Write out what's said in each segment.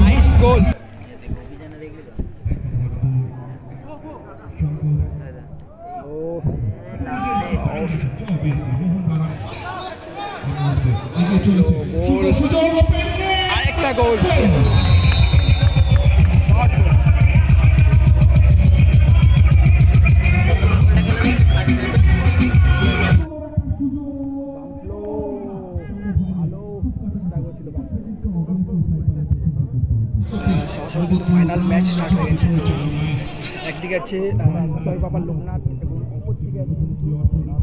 Nice গোল আরেকটা গোল সরাসরি কিন্তু ফাইনাল ম্যাচ স্টার্ট হয়ে গেছে। একদিকে আছে জয় বাবার লোকনাথ এবং অপরদিকে আছে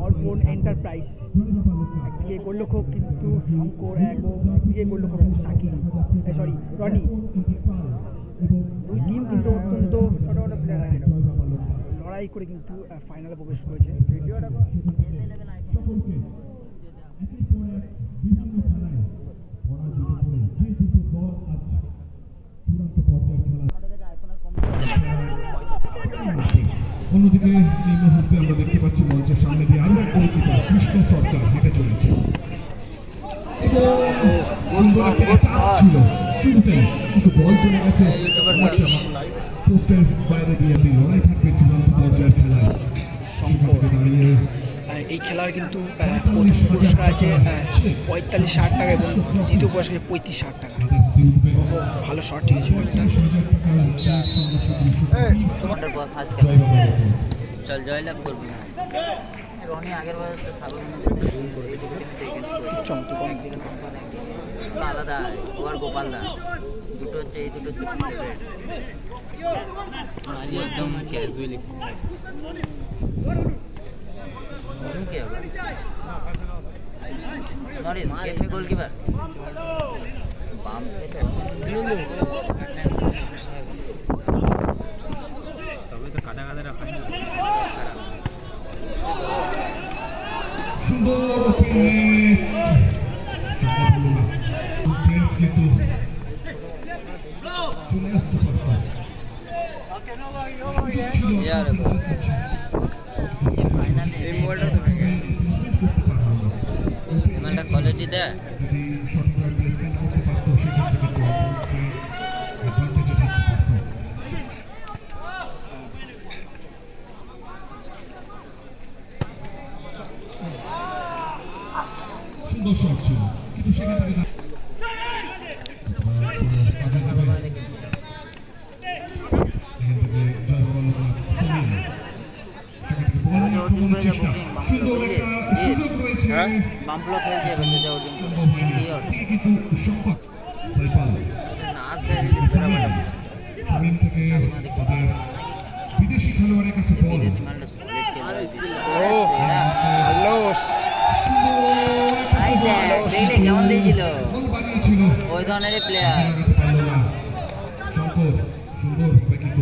অর্পণ এন্টারপ্রাইজ একদিকে গোলরক্ষক কিন্তু শঙ্কর এবং একদিকে গোলরক্ষক সাকিব। সরি রনি। দুই টিম কিন্তু অত্যন্ত ছোট ছোট প্লেয়ার লড়াই করে কিন্তু ফাইনালে প্রবেশ করেছে। ভিডিওটা অন্যদিকে এই মুহূর্তে আমরা দেখতে পাচ্ছি মঞ্চের সামনে দিয়ে আরও এক গোলকিপার কৃষ্ণ সরকার হেঁটে চলেছে সুন্দর একটা কাজ ছিল। শুরুতেই কিন্তু বল চলে গেছে। পোস্টের বাইরে দিয়ে আপনি লড়াই থাকবে চূড়ান্ত পর্যায়ের খেলায়। শঙ্কর। সেখান থেকে দাঁড়িয়ে এই খেলার কিন্তু প্রথম পুরস্কার আছে পঁয়তাল্লিশ ষাট টাকা এবং দ্বিতীয় পুরস্কার পঁয়ত্রিশ ষাট টাকা। ভালো শট। চল জয়লাভ করবি না। রনি আগের বার তো সাগর আলাদা ও আর গোপাল দা। দুটো হচ্ছে এই দুটো ফেভারিট আজ একদম ক্যাজুয়ালি কে আবার? নরিস গোলকিপার বাম তবে তো কাদা কাদা রাখাই না কোয়ালিটি দেয়। এবার যাওয়ার জন্য সম্ভব হয়নি। থেকে কিন্তু সম্পদ। নাচ বিদেশি খেলোয়াড়ের কাছে বল। দেখলে কেমন দিয়েছিল? ওই ধরনেরই প্লেয়ার শঙ্কর সুন্দরভাবে কিন্তু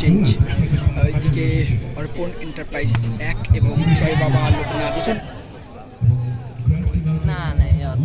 চেঞ্জ ওইদিকে অর্পণ এন্টারপ্রাইজ এক এবং জয় বাবা লোকনাথ। না না এই অত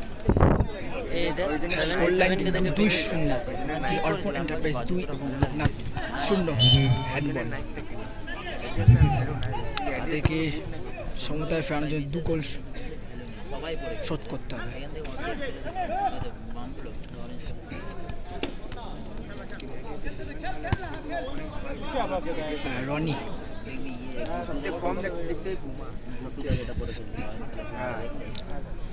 অনলাইন দুই শূন্য। জি অর্পণ দুই এবং শূন্য। তাদেরকে সমতায় ফেরানোর জন্য দু গোল শোধ করতে হবে। হ্যাঁ, রনি। কম দেখতে দেখতে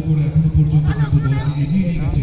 উপরে এখনও পর্যন্ত কিন্তু বলকে এগিয়ে নিয়ে গেছে।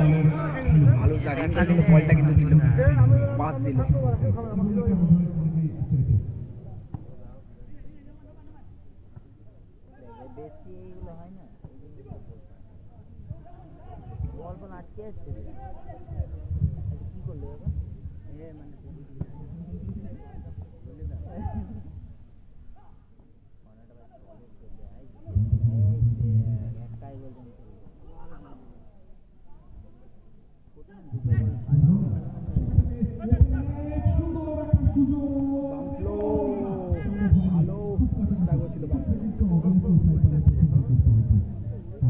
চার ইমরান কিন্তু বলটা কিন্তু দিল পাস দিল। হয় না। বল আজকে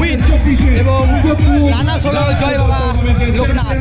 উইন এবং রানা সোলো জয় বাবা লোকনাথ।